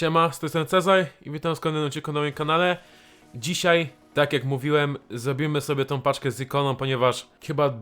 Siema, z tej strony i witam z kolejnym odcinku na moim kanale. Dzisiaj, tak jak mówiłem, zrobimy sobie tą paczkę z ikoną, ponieważ chyba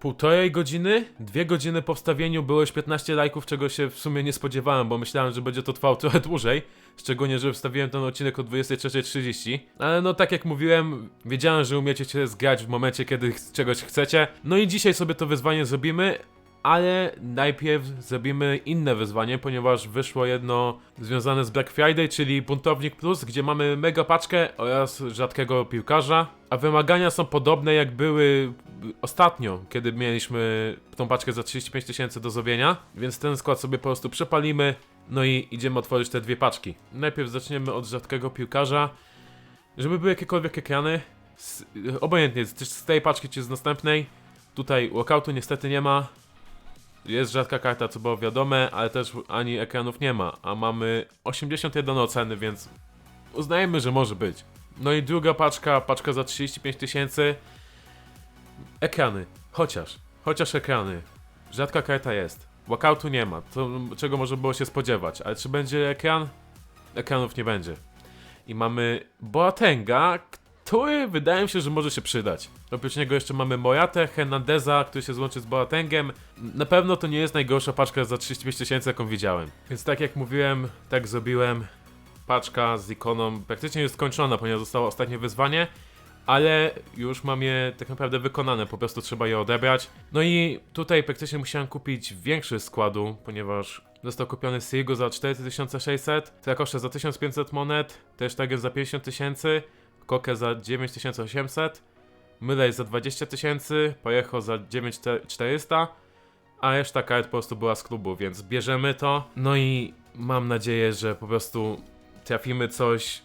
półtorej godziny, dwie godziny po wstawieniu było już 15 lajków, czego się w sumie nie spodziewałem, bo myślałem, że będzie to trwało trochę dłużej. Szczególnie, że wstawiłem ten odcinek o 23.30. Ale no, tak jak mówiłem, wiedziałem, że umiecie się zgrać w momencie, kiedy czegoś chcecie. No i dzisiaj sobie to wyzwanie zrobimy, ale najpierw zrobimy inne wyzwanie, ponieważ wyszło jedno związane z Black Friday, czyli Buntownik Plus, gdzie mamy mega paczkę oraz rzadkiego piłkarza, a wymagania są podobne jak były ostatnio, kiedy mieliśmy tą paczkę za 35 tysięcy do zrobienia, więc ten skład sobie po prostu przepalimy, no i idziemy otworzyć te dwie paczki. Najpierw zaczniemy od rzadkiego piłkarza, żeby były jakiekolwiek ekrany, z, obojętnie, z, tej paczki czy z następnej, tutaj walkoutu niestety nie ma, jest rzadka karta, co było wiadome, ale też ani ekranów nie ma, a mamy 81 oceny, więc uznajemy, że może być. No i druga paczka, paczka za 35 tysięcy. Ekrany, chociaż, chociaż ekrany. Rzadka karta jest. Walkoutu nie ma, to czego może było się spodziewać, ale czy będzie ekran? Ekranów nie będzie. I mamy Boatenga, który wydaje mi się, że może się przydać. Oprócz niego jeszcze mamy Moratę, Hernandeza, który się złączy z Boatengiem. Na pewno to nie jest najgorsza paczka za 35 tysięcy, jaką widziałem. Więc tak jak mówiłem, tak zrobiłem. Paczka z ikoną praktycznie już skończona, ponieważ zostało ostatnie wyzwanie. Ale już mam je tak naprawdę wykonane, po prostu trzeba je odebrać. No i tutaj praktycznie musiałem kupić większy składu, ponieważ został kupiony Sirigu za 4600, Trakosze za 1500 monet, też Tiger za 50 tysięcy, Kokę za 9800, Mylej za 20 tysięcy, Pojecho za 9400, a reszta kart po prostu była z klubu, więc bierzemy to. No i mam nadzieję, że po prostu trafimy coś,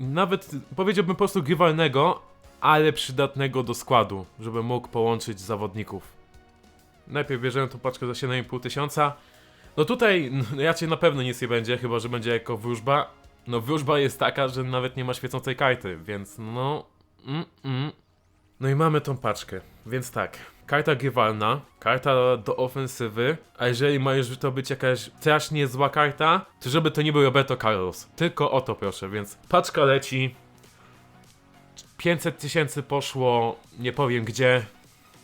nawet powiedziałbym po prostu grywalnego, ale przydatnego do składu, żeby mógł połączyć zawodników. Najpierw bierzemy tą paczkę za 7,5 tysiąca. No tutaj n- raczej na pewno nic nie będzie, chyba że będzie jako wróżba. No wróżba jest taka, że nawet nie ma świecącej karty, więc no... Mm, mm. No i mamy tą paczkę, więc tak. Karta grywalna, karta do ofensywy, a jeżeli ma już to być jakaś strasznie zła karta, to żeby to nie był Roberto Carlos. Tylko o to proszę, więc paczka leci. 500 tysięcy poszło, nie powiem gdzie.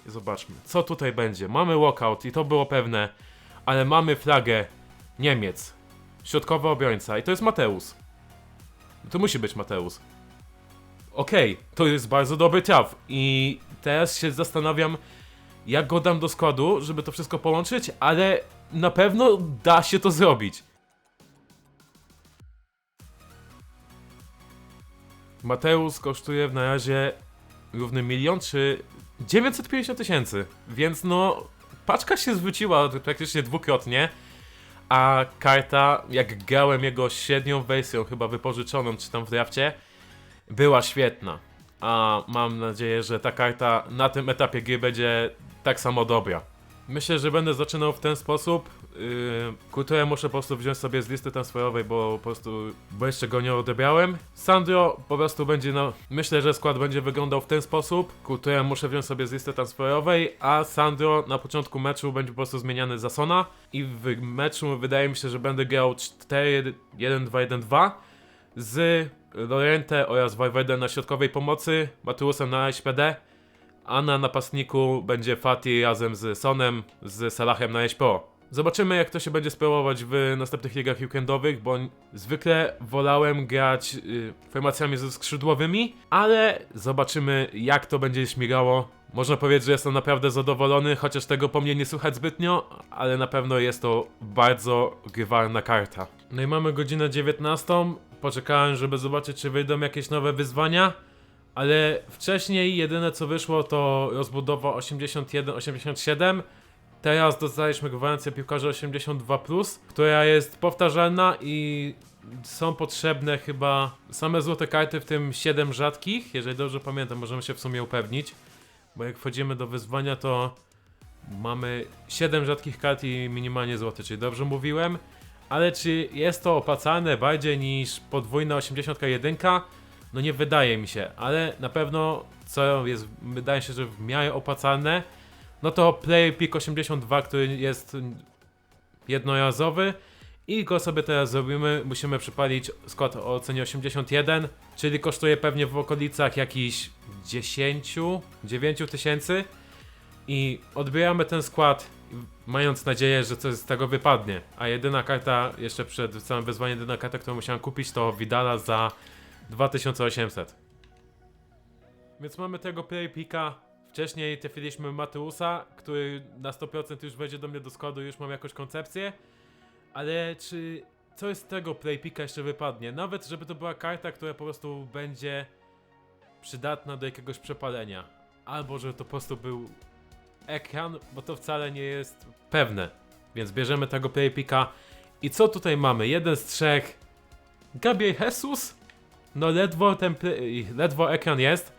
Zobaczmy, co tutaj będzie. Mamy walkout i to było pewne, ale mamy flagę Niemiec. Środkowy obrońca i to jest Mateusz. To musi być Mateusz. Okej, to jest bardzo dobry traf i teraz się zastanawiam, jak go dam do składu, żeby to wszystko połączyć, ale na pewno da się to zrobić. Mateusz kosztuje na razie równy milion czy 950 tysięcy, więc no paczka się zwróciła praktycznie dwukrotnie, a karta, jak grałem jego średnią wersją, chyba wypożyczoną czy tam w drafcie, była świetna. A mam nadzieję, że ta karta na tym etapie gry będzie tak samo dobra. Myślę, że będę zaczynał w ten sposób. Yy, muszę po prostu wziąć sobie z listy transferowej, bo po prostu bo jeszcze go nie odebrałem. Sandro po prostu będzie no. Myślę, że skład będzie wyglądał w ten sposób. Kulturę muszę wziąć sobie z listy transferowej, a Sandro na początku meczu będzie po prostu zmieniany za Sona. I w meczu wydaje mi się, że będę grał 4-1-2-1-2 z Lorente oraz Valverde na środkowej pomocy, Matuusem na SPD, a na napastniku będzie Fati razem z Sonem, z Salahem na Pro. Zobaczymy jak to się będzie sprawować w następnych ligach weekendowych, bo zwykle wolałem grać y, formacjami ze skrzydłowymi, ale zobaczymy jak to będzie śmigało. Można powiedzieć, że jestem naprawdę zadowolony, chociaż tego po mnie nie słychać zbytnio, ale na pewno jest to bardzo grywalna karta. No i mamy godzinę 19. Poczekałem, żeby zobaczyć, czy wyjdą jakieś nowe wyzwania. Ale wcześniej jedyne co wyszło to rozbudowa 81-87. Teraz dostaliśmy gwarancję piłkarza 82, która jest powtarzalna i są potrzebne chyba same złote karty, w tym 7 rzadkich. Jeżeli dobrze pamiętam, możemy się w sumie upewnić. Bo jak wchodzimy do wyzwania, to mamy 7 rzadkich kart i minimalnie złote, czyli dobrze mówiłem. Ale czy jest to opłacalne bardziej niż podwójna 81? No nie wydaje mi się, ale na pewno co jest, wydaje się, że w miarę opłacalne, no to Player Peak 82, który jest jednorazowy I go sobie teraz zrobimy. Musimy przypalić skład o ocenie 81, czyli kosztuje pewnie w okolicach jakichś 10, 9 tysięcy. I odbieramy ten skład, mając nadzieję, że coś z tego wypadnie. A jedyna karta, jeszcze przed całym wyzwaniem, jedyna karta, którą musiałem kupić, to Vidala za 2800. Więc mamy tego Playpika. Wcześniej trafiliśmy Mateusa, który na 100% już wejdzie do mnie do składu, już mam jakąś koncepcję. Ale czy coś z tego Playpika jeszcze wypadnie? Nawet żeby to była karta, która po prostu będzie przydatna do jakiegoś przepalenia. Albo że to po prostu był ekran, bo to wcale nie jest pewne. Więc bierzemy tego Playpika. I co tutaj mamy? Jeden z trzech. Gabriel Jesus? No ledwo ten play, ledwo ekran jest.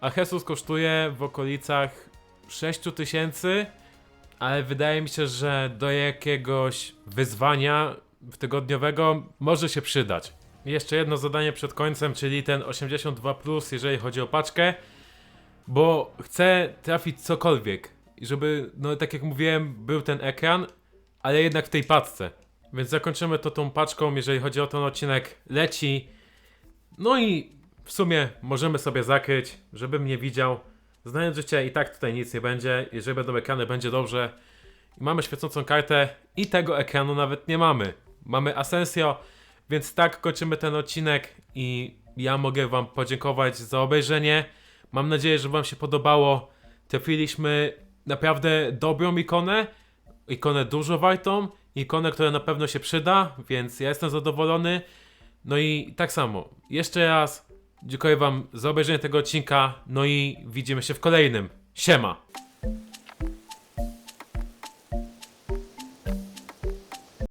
A Jesus kosztuje w okolicach 6000, ale wydaje mi się, że do jakiegoś wyzwania tygodniowego może się przydać. Jeszcze jedno zadanie przed końcem, czyli ten 82, jeżeli chodzi o paczkę, bo chcę trafić cokolwiek. I żeby, no tak jak mówiłem, był ten ekran, ale jednak w tej paczce. Więc zakończymy to tą paczką, jeżeli chodzi o ten odcinek. Leci. No i w sumie możemy sobie zakryć, żebym nie widział. Znając życie i tak tutaj nic nie będzie. Jeżeli będą ekrany, będzie dobrze. Mamy świecącą kartę i tego ekranu nawet nie mamy. Mamy Asensio, więc tak kończymy ten odcinek i ja mogę wam podziękować za obejrzenie. Mam nadzieję, że wam się podobało. Trafiliśmy naprawdę dobrą ikonę, ikonę dużo wartą, ikonę, która na pewno się przyda, więc ja jestem zadowolony. No i tak samo, jeszcze raz dziękuję wam za obejrzenie tego odcinka, no i widzimy się w kolejnym. Siema!